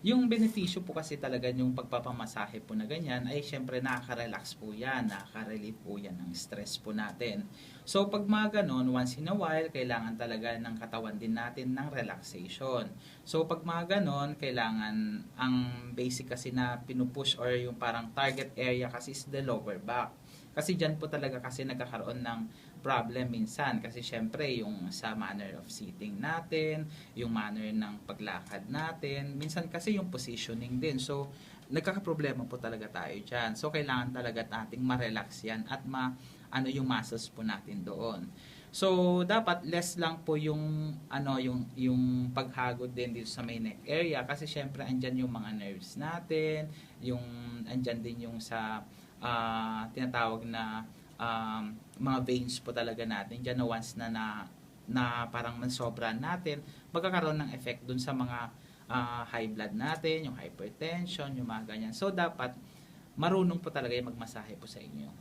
Yung benepisyo po kasi talaga yung pagpapamasahe po na ganyan ay syempre nakaka-relax po yan, nakaka-relieve po yan ng stress po natin. So pag mga ganon, once in a while, kailangan talaga ng katawan din natin ng relaxation. So pag mga ganon, kailangan ang basic kasi na pinupush or yung parang target area kasi is the lower back. Kasi dyan po talaga kasi nagkakaroon ng problem minsan. Kasi syempre yung sa manner of sitting natin, yung manner ng paglakad natin, minsan kasi yung positioning din. So, nagkakaproblema po talaga tayo dyan. So, kailangan talaga nating ma-relax yan at ma ano yung muscles po natin doon. So, dapat less lang po yung ano yung yung paghagod din dito sa may neck area kasi syempre andyan yung mga nerves natin, yung andyan din yung sa ah, tinatawag na um, mga veins po talaga natin dyan na once na na, na parang nasobran natin, magkakaroon ng effect dun sa mga ah, high blood natin, yung hypertension, yung mga ganyan. So, dapat marunong po talaga yung magmasahe po sa inyo.